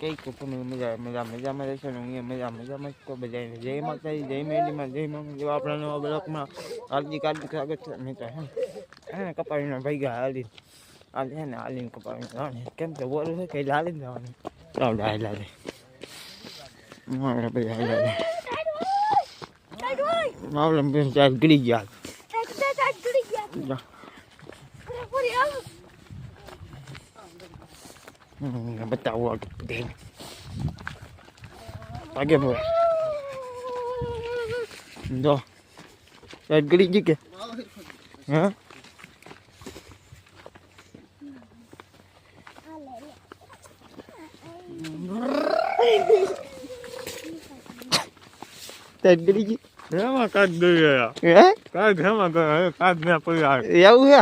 કઈ કુપન મજા મજા મજામાં રહેશે ને હું મજા મજામાં તો બધાને જય માતાજી જય મેલીમાં જય મામી જેવા આપણા નવા બ્લોકમાં હાર્દિક હાર્દિક સ્વાગત છે. મેં તો હે હે ને ભાઈ ગયા હાલી આજે હે ને હાલીને કપાવીને જવાની. કેમ કે બોલું છે કે હાલીને જવાની. ચાલો હાલ હાલે. મારે ભાઈ હાલ હાલે. માવલમ ચાર ગળી ગયા. હમ, બતાવો આગળ બેન આગે બોલ જો ચાર ગળી ગઈ કે હા ચાર ગળી ગઈ એમાં કાઢ ગયો હે કાઢ એમાં ગયો કાઢ મેં પડી આવે એવું છે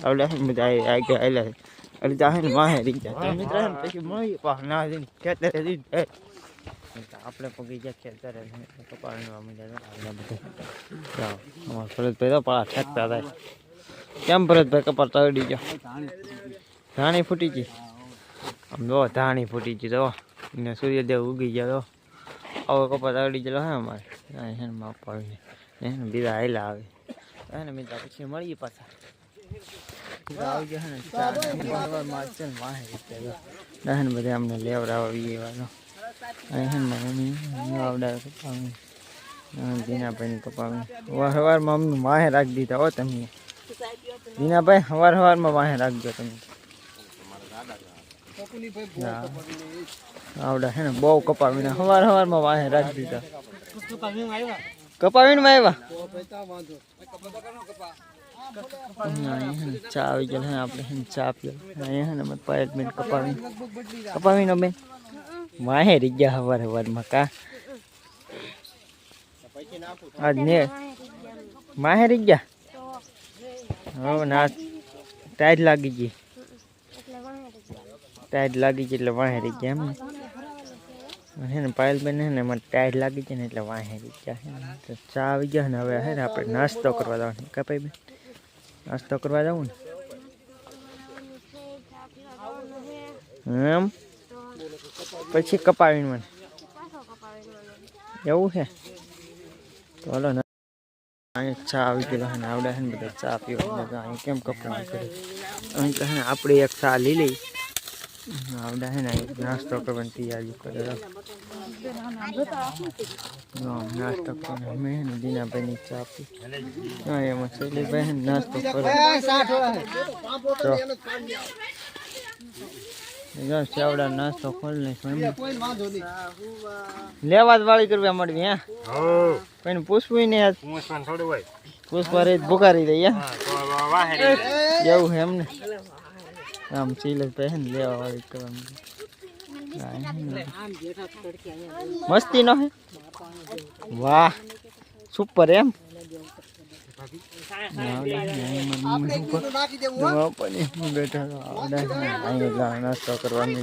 આવડે મજા આવી આગે આયલા એટલે જાહે ને માહે રીંગ જાય મિત્ર પછી મળી પા ના રીંગ ખેતરે રીંગ આપણે પગી ગયા ખેતરે કપાળવા મજા આવે બધે અમાર ભરતભાઈ તો પાળા ઠેકતા થાય કેમ ભરતભાઈ કપાળ તળી ગયો ધાણી ફૂટી ગઈ આમ જો ધાણી ફૂટી ગઈ તો ને સૂર્યદેવ ઉગી ગયા તો આવો કપાળ તળી ગયેલો હે અમારે અહીં હે ને માપા આવીને હે ને બીજા આયલા આવે હે ને મિત્ર પછી મળીએ પાછા આવી ગયા ને ચા મારશે ને વાહે રીતે દહન બધે અમને લેવડાવી એવાનો અહીં હે ને મારી મમ્મી આવડા કપાવી દીનાભાઈની કપાવી. વાર સવારમાં અમને વાહે રાખી દીધા હો તમે. દીનાભાઈ સવાર સવારમાં વાહે રાખજો તમે. આવડા હે બહુ કપાવીને સવાર સવારમાં વાહે રાખી દીધા. કપાવીને આવ્યા? અહીંયા હે ને ચા આવી ગયેલ હે આપણે હે ને ચા પીએ અહીંયા હે ને અમે પાંચ મિનિટ કપાવી કપાવીને બેન વાહે રહી ગયા હવાર હવારમાં કા આજ ને માહે રહી ગયા હવે ના ટાઈટ લાગી ગઈ ટાઈટ લાગી ગઈ એટલે વાહે રહી ગયા એમ ને હે ને પાયલ બેન હે ને એમાં ટાઈટ લાગી છે ને એટલે વાહે રહી ગયા હે ને તો ચા આવી ગયા ને હવે હે ને આપણે નાસ્તો કરવા જવાનું કપાઈ બેન નાસ્તો કરવા જવું ને. એમ? પછી કપાવીને મને. એવું છે? તો ને. અહીં ચા આવી ગયેલો છે ને, આવડે છે ને, બધા ચા પીવા. અહીં કેમ કપડા કરે અહીં આપણે એક ચા લઈ લઈ આવડે હે ને નાસ્તો કરવાની તૈયારી કરે. નાસ્તો કરીને અમે છે ને દીનાભાઈની ચા પી. હા એમાં શૈલીભાઈ છે નાસ્તો કરે. જો નાસ્તો ખોલી નાખ્યો લેવા જ વાળી કરવા મળવી હે? હો કોઈને પૂછવું નહીં હોય. પૂછવા રહી ભૂકારી હે? હા વાહે. એવું એમને. આમ ચીલે પહે ને લેવા વાળી કરવાનું. મસ્તી નો હે? વાહ સુપર એમ? નાસ્તો કરવાની.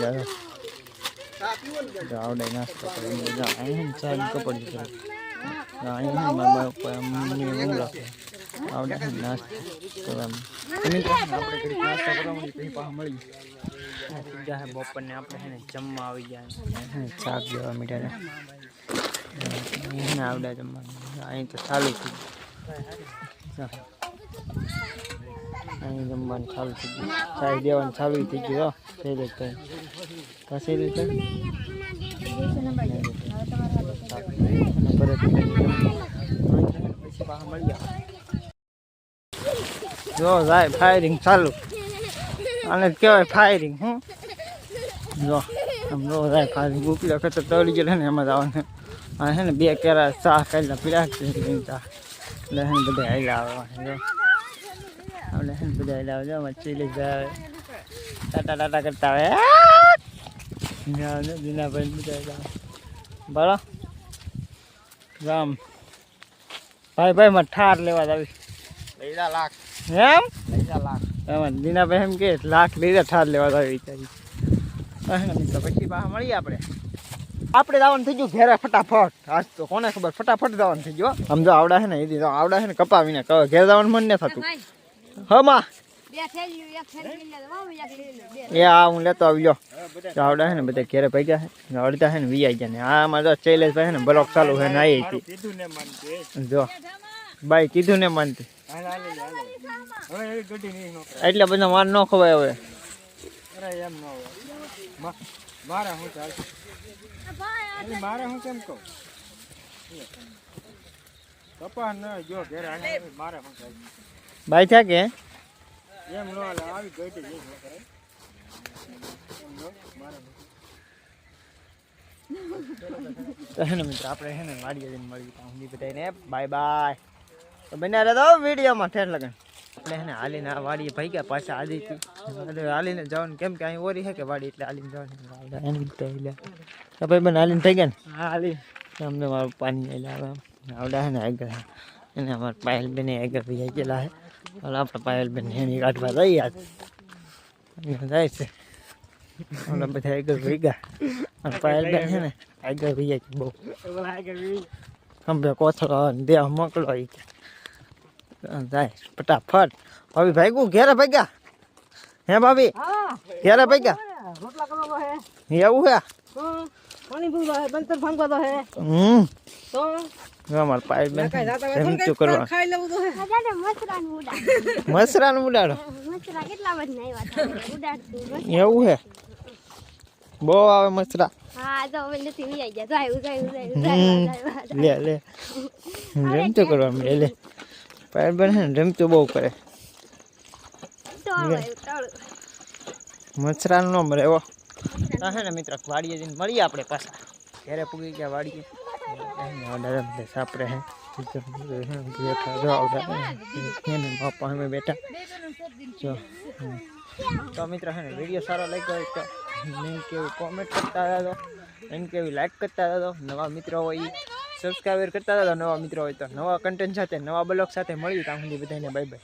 આવડે નાસ્તો કરવાની કપડ મમ્મી એમ રાખે આવડે છે નાસ્તો કરવાનું. આપણે ઘડી નાસ્તો કરવાની પછી પાછા મળી સીધા હે બપોરને આપણે છે ને જમવા આવી ગયા શાક જેવા મીઠા એને આવડે જમવાનું. અહીં તો ચાલુ થઈ અહીં જમવાનું ચાલુ થઈ ગયું. ચાય દેવાનું ચાલુ થઈ ગયું થઈ જાય કઈ રીતે પરત પછી પાછા મળી ગયા જો જાય ફાયરિંગ ચાલુ આને જ કહેવાય ફાયરિંગ હું જો આમ જો જાય ફાયરિંગ ઉપલા કરતા તળી ગયેલા ને એમાં જ આવવાનું આ છે ને બે કેરા ચા કાઢલા પીડા છે ચા એટલે છે ને બધા હાઈલા આવે જો આપણે છે ને બધા હાઈલા આવે જો મચ્છી જાય ટાટા ટાટા કરતા આવે જાઓ ને દીનાભાઈ ને બધા હાઈલા આવે બરો રામ ભાઈ ભાઈ માં ઠાર લેવા જ આવી લઈડા લાખ. એમ? લઈડા લાખ. એમ દીનાભાઈ એમ કે લાખ લઈડા ઠાર લેવા આવી વિચારી. તો પછી બા મળીએ આપણે. આપણે દાવાનું થઈ ગયું ઘેરે ફટાફટ. આજ તો કોને ખબર? ફટાફટ દાવાનું થઈ ગયું સમજો આવડા છે ને એ આવડે આવડા છે ને કપાવીને ઘેર દાવાનું મન ન થતું. હા એ આ હું લેતો આવ્યો. આવડા છે ને બધા ઘેરે ભેગા છે અડધા છે ને વીઆઈ ગયા ને. બ્લોક ચાલુ છે આવી હતી. જો. કીધું માનતી એટલે બધા માર ન ખવાય હવે. ભાઈ એમ ન હોય. મા- મારે હું ચાલ. એટલે હું કેમ કહું? કપા ન જો ઘેર આને હું ચાલ. બાઈ થયા કે? એમ ન હાલે આવી જઈ હું. તો હે ને મિત્ર આપણે હે ને વાડીએ જઈને મળી ત્યાં સુધી બધાને. Bye bye. તો બન્યા રહેતો વિડીયોમાં ઠેર લગન. એટલે હે ને હાલીને આ વાડીએ ભાઈ ગયા પાછા આદી હતી હાલીને જવાનું કેમ કે અહીં ઓરી છે કે વાડી એટલે હાલીને જવાનું. એને તો એટલે તો ભાઈ બને હાલીને થઈ ગયા ને? હા હાલી અમને મારું પાણી એટલે આવે આવડા હે ને આગળ. એને અમારા પાયલ બેન આગળ ભાઈ ગયેલા હે. હવે આપણે પાયલ બેન એની કાઢવા જઈએ આજ જાય છે. ઓલા બધા આગળ ભાઈ ગયા અને પાયલ બેન છે ને આગળ ભાઈ છે બહુ. ખંભે કોથળો દેહ મોકલો કે. જાય ફટાફટ. ભાભી ભાગ્યું? ઘેરે ભાગ્યા? હે ભાભી? ઘેરે ભાગ્યા? એવું હે. પાણી હે બંતર તો હે. હમ. તો? અમાર પાયલ બેન કઈ જાતા હોય એમ થોડું કરવા. ખાઈ લેવું તો હે. મસરાન ઉડાડ. મસરાનું ઉડાડો? મસરા કેટલા એવું હે? બહુ આવે મસરા. હા તો હવે નથી વી આવી ગયા જાય ઉજાય ઉજાય લે લે. રમતું કરવા મળે લે. પાયલ બેન છે ને રમતું બહુ કરે. તો ઉતાળું મચ્છરાનું ન એવો હા હે ને મિત્ર, વાડીએ જઈને મળીએ આપણે પાછા. ઘરે પૂગી ગયા વાડીએ. ઓર્ડર બધે સાપરે હે બેઠા જો આવતા એને બાપા અમે બેઠા. જો, હમ. તો મિત્ર હે ને વીડિયો સારો લાગ્યો હોય તો લિંક કેવું કોમેન્ટ કરતા રહેજો. લિંક કેવી લાઈક કરતા રહેજો. નવા મિત્રો હોય સબસ્ક્રાઈબર કરતા રહેજો. નવા મિત્રો હોય તો નવા કન્ટેન્ટ સાથે, નવા બ્લોગ સાથે મળીએ ત્યાં સુધી બધાને બાય બાય